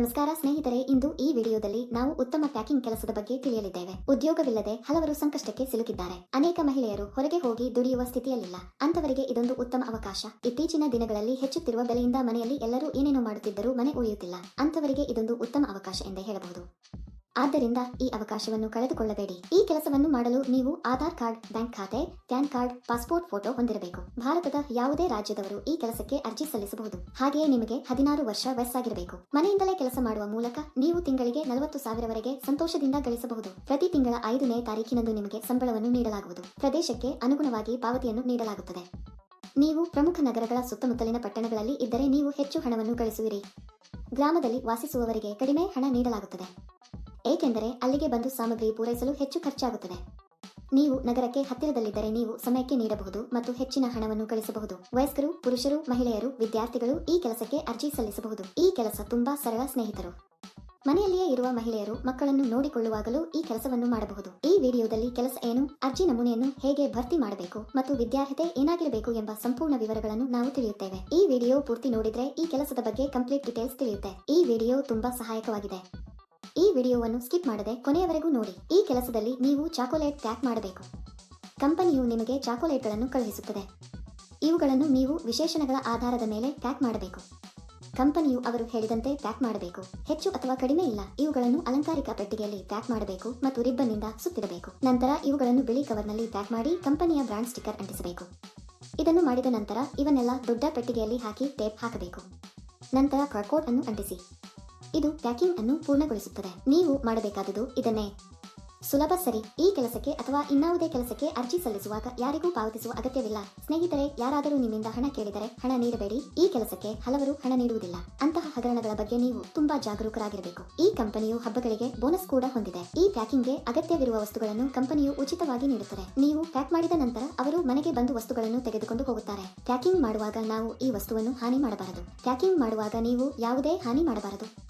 ನಮಸ್ಕಾರ ಸ್ನೇಹಿತರೆ, ಇಂದು ಈ ವಿಡಿಯೋದಲ್ಲಿ ನಾವು ಉತ್ತಮ ಪ್ಯಾಕಿಂಗ್ ಕೆಲಸದ ಬಗ್ಗೆ ತಿಳಿಯಲಿದ್ದೇವೆ. ಉದ್ಯೋಗವಿಲ್ಲದೆ ಹಲವರು ಸಂಕಷ್ಟಕ್ಕೆ ಸಿಲುಕಿದ್ದಾರೆ. ಅನೇಕ ಮಹಿಳೆಯರು ಹೊರಗೆ ಹೋಗಿ ದುಡಿಯುವ ಸ್ಥಿತಿಯಲ್ಲಿಲ್ಲ. ಅಂತವರಿಗೆ ಇದೊಂದು ಉತ್ತಮ ಅವಕಾಶ. ಇತ್ತೀಚಿನ ದಿನಗಳಲ್ಲಿ ಹೆಚ್ಚುತ್ತಿರುವ ಬೆಲೆಯಿಂದ ಮನೆಯಲ್ಲಿ ಎಲ್ಲರೂ ಏನೇನು ಮಾಡುತ್ತಿದ್ದರೂ ಮನೆ ಉಳಿಯುತ್ತಿಲ್ಲ. ಅಂತವರಿಗೆ ಇದೊಂದು ಉತ್ತಮ ಅವಕಾಶ ಎಂದೇ ಹೇಳಬಹುದು. ಆದ್ದರಿಂದ ಈ ಅವಕಾಶವನ್ನು ಕಳೆದುಕೊಳ್ಳಬೇಡಿ. ಈ ಕೆಲಸವನ್ನು ಮಾಡಲು ನೀವು ಆಧಾರ್ ಕಾರ್ಡ್, ಬ್ಯಾಂಕ್ ಖಾತೆ, ಪ್ಯಾನ್ ಕಾರ್ಡ್, ಪಾಸ್ಪೋರ್ಟ್ ಫೋಟೋ ಹೊಂದಿರಬೇಕು. ಭಾರತದ ಯಾವುದೇ ರಾಜ್ಯದವರು ಈ ಕೆಲಸಕ್ಕೆ ಅರ್ಜಿ ಸಲ್ಲಿಸಬಹುದು. ಹಾಗೆಯೇ ನಿಮಗೆ ಹದಿನಾರು ವರ್ಷ ವಯಸ್ಸಾಗಿರಬೇಕು. ಮನೆಯಿಂದಲೇ ಕೆಲಸ ಮಾಡುವ ಮೂಲಕ ನೀವು ತಿಂಗಳಿಗೆ ನಲವತ್ತು ಸಾವಿರವರೆಗೆ ಸಂತೋಷದಿಂದ ಗಳಿಸಬಹುದು. ಪ್ರತಿ ತಿಂಗಳ ಐದನೇ ತಾರೀಕಿನಂದು ನಿಮಗೆ ಸಂಬಳವನ್ನು ನೀಡಲಾಗುವುದು. ಪ್ರದೇಶಕ್ಕೆ ಅನುಗುಣವಾಗಿ ಪಾವತಿಯನ್ನು ನೀಡಲಾಗುತ್ತದೆ. ನೀವು ಪ್ರಮುಖ ನಗರಗಳ ಸುತ್ತಮುತ್ತಲಿನ ಪಟ್ಟಣಗಳಲ್ಲಿ ಇದ್ದರೆ ನೀವು ಹೆಚ್ಚು ಹಣವನ್ನು ಗಳಿಸುವಿರಿ. ಗ್ರಾಮದಲ್ಲಿ ವಾಸಿಸುವವರಿಗೆ ಕಡಿಮೆ ಹಣ ನೀಡಲಾಗುತ್ತದೆ. ಏಕೆಂದರೆ ಅಲ್ಲಿಗೆ ಬಂದು ಸಾಮಗ್ರಿ ಪೂರೈಸಲು ಹೆಚ್ಚು ಖರ್ಚಾಗುತ್ತದೆ. ನೀವು ನಗರಕ್ಕೆ ಹತ್ತಿರದಲ್ಲಿದ್ದರೆ ನೀವು ಸಮಯಕ್ಕೆ ನೀಡಬಹುದು ಮತ್ತು ಹೆಚ್ಚಿನ ಹಣವನ್ನು ಗಳಿಸಬಹುದು ವಯಸ್ಕರು, ಪುರುಷರು, ಮಹಿಳೆಯರು, ವಿದ್ಯಾರ್ಥಿಗಳು ಈ ಕೆಲಸಕ್ಕೆ ಅರ್ಜಿ ಸಲ್ಲಿಸಬಹುದು. ಈ ಕೆಲಸ ತುಂಬಾ ಸರಳ ಸ್ನೇಹಿತರು. ಮನೆಯಲ್ಲಿಯೇ ಇರುವ ಮಹಿಳೆಯರು ಮಕ್ಕಳನ್ನು ನೋಡಿಕೊಳ್ಳುವಾಗಲೂ ಈ ಕೆಲಸವನ್ನು ಮಾಡಬಹುದು. ಈ ವಿಡಿಯೋದಲ್ಲಿ ಕೆಲಸ ಏನು, ಅರ್ಜಿ ನಮೂನೆಯನ್ನು ಹೇಗೆ ಭರ್ತಿ ಮಾಡಬೇಕು ಮತ್ತು ವಿದ್ಯಾರ್ಹತೆ ಏನಾಗಿರಬೇಕು ಎಂಬ ಸಂಪೂರ್ಣ ವಿವರಗಳನ್ನು ನಾವು ತಿಳಿಯುತ್ತೇವೆ. ಈ ವಿಡಿಯೋ ಪೂರ್ತಿ ನೋಡಿದ್ರೆ ಈ ಕೆಲಸದ ಬಗ್ಗೆ ಕಂಪ್ಲೀಟ್ ಡೀಟೇಲ್ಸ್ ತಿಳಿಯುತ್ತೆ. ಈ ವಿಡಿಯೋ ತುಂಬಾ ಸಹಾಯಕವಾಗಿದೆ. ಈ ವಿಡಿಯೋವನ್ನು ಸ್ಕಿಪ್ ಮಾಡದೆ ಕೊನೆಯವರೆಗೂ ನೋಡಿ. ಈ ಕೆಲಸದಲ್ಲಿ ನೀವು ಚಾಕೊಲೇಟ್ ಪ್ಯಾಕ್ ಮಾಡಬೇಕು. ಕಂಪನಿಯು ನಿಮಗೆ ಚಾಕೊಲೇಟ್ಗಳನ್ನು ಕಳುಹಿಸುತ್ತದೆ. ಇವುಗಳನ್ನು ನೀವು ವಿಶೇಷಣಗಳ ಆಧಾರದ ಮೇಲೆ ಪ್ಯಾಕ್ ಮಾಡಬೇಕು. ಕಂಪನಿಯು ಅವರು ಹೇಳಿದಂತೆ ಪ್ಯಾಕ್ ಮಾಡಬೇಕು. ಹೆಚ್ಚು ಅಥವಾ ಕಡಿಮೆ ಇಲ್ಲ. ಇವುಗಳನ್ನು ಅಲಂಕಾರಿಕ ಪೆಟ್ಟಿಗೆಯಲ್ಲಿ ಪ್ಯಾಕ್ ಮಾಡಬೇಕು ಮತ್ತು ರಿಬ್ಬನ್ನಿಂದ ಸುತ್ತಿರಬೇಕು ನಂತರ ಇವುಗಳನ್ನು ಬಿಳಿ ಕವರ್ನಲ್ಲಿ ಪ್ಯಾಕ್ ಮಾಡಿ ಕಂಪನಿಯ ಬ್ರಾಂಡ್ ಸ್ಟಿಕ್ಕರ್ ಅಂಟಿಸಬೇಕು. ಇದನ್ನು ಮಾಡಿದ ನಂತರ ಇವನ್ನೆಲ್ಲ ದೊಡ್ಡ ಪೆಟ್ಟಿಗೆಯಲ್ಲಿ ಹಾಕಿ ಟೇಪ್ ಹಾಕಬೇಕು. ನಂತರ ಕರ್ಕೋಟ್ ಅನ್ನು ಅಂಟಿಸಿ. ಇದು ಪ್ಯಾಕಿಂಗ್ ಅನ್ನು ಪೂರ್ಣಗೊಳಿಸುತ್ತದೆ. ನೀವು ಮಾಡಬೇಕಾದುದು ಇದನ್ನೇ. ಸುಲಭ ಸರಿ. ಈ ಕೆಲಸಕ್ಕೆ ಅಥವಾ ಇನ್ನಾವುದೇ ಕೆಲಸಕ್ಕೆ ಅರ್ಜಿ ಸಲ್ಲಿಸುವಾಗ ಯಾರಿಗೂ ಪಾವತಿಸುವ ಅಗತ್ಯವಿಲ್ಲ. ಸ್ನೇಹಿತರೆ, ಯಾರಾದರೂ ನಿಮ್ಮಿಂದ ಹಣ ಕೇಳಿದರೆ ಹಣ ನೀಡಬೇಡಿ. ಈ ಕೆಲಸಕ್ಕೆ ಹಲವರು ಹಣ ನೀಡುವುದಿಲ್ಲ. ಅಂತಹ ಹಗರಣಗಳ ಬಗ್ಗೆ ನೀವು ತುಂಬಾ ಜಾಗರೂಕರಾಗಿರಬೇಕು. ಈ ಕಂಪನಿಯು ಹಬ್ಬಗಳಿಗೆ ಬೋನಸ್ ಕೂಡ ಹೊಂದಿದೆ. ಈ ಪ್ಯಾಕಿಂಗ್ಗೆ ಅಗತ್ಯವಿರುವ ವಸ್ತುಗಳನ್ನು ಕಂಪನಿಯು ಉಚಿತವಾಗಿ ನೀಡುತ್ತದೆ. ನೀವು ಪ್ಯಾಕ್ ಮಾಡಿದ ನಂತರ ಅವರು ಮನೆಗೆ ಬಂದು ವಸ್ತುಗಳನ್ನು ತೆಗೆದುಕೊಂಡು ಹೋಗುತ್ತಾರೆ. ಪ್ಯಾಕಿಂಗ್ ಮಾಡುವಾಗ ನಾವು ಈ ವಸ್ತುವನ್ನು ಹಾನಿ ಮಾಡಬಾರದು. ಪ್ಯಾಕಿಂಗ್ ಮಾಡುವಾಗ ನೀವು ಯಾವುದೇ ಹಾನಿ ಮಾಡಬಾರದು.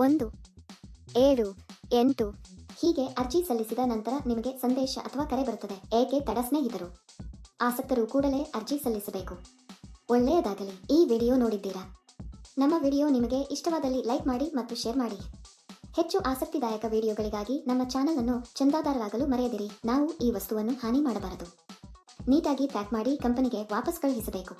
ಒಂದು, ಏಳು, ಎಂಟು ಹೀಗೆ ಅರ್ಜಿ ಸಲ್ಲಿಸಿದ ನಂತರ ನಿಮಗೆ ಸಂದೇಶ ಅಥವಾ ಕರೆ ಬರುತ್ತದೆ. ಏಕೆ ತಡ ಸ್ನೇಹಿತರು? ಆಸಕ್ತರು ಕೂಡಲೇ ಅರ್ಜಿ ಸಲ್ಲಿಸಬೇಕು. ಒಳ್ಳೆಯದಾಗಲಿ. ಈ ವಿಡಿಯೋ ನೋಡಿದ್ದೀರಾ? ನಮ್ಮ ವಿಡಿಯೋ ನಿಮಗೆ ಇಷ್ಟವಾದಲ್ಲಿ ಲೈಕ್ ಮಾಡಿ ಮತ್ತು ಶೇರ್ ಮಾಡಿ. ಹೆಚ್ಚು ಆಸಕ್ತಿದಾಯಕ ವಿಡಿಯೋಗಳಿಗಾಗಿ ನಮ್ಮ ಚಾನಲ್ ಅನ್ನು ಚಂದಾದಾರರಾಗಲು ಮರೆಯದಿರಿ. ನಾವು ಈ ವಸ್ತುವನ್ನು ಹಾನಿ ಮಾಡಬಾರದು. ನೀಟಾಗಿ ಪ್ಯಾಕ್ ಮಾಡಿ ಕಂಪನಿಗೆ ವಾಪಸ್ ಕಳುಹಿಸಬೇಕು.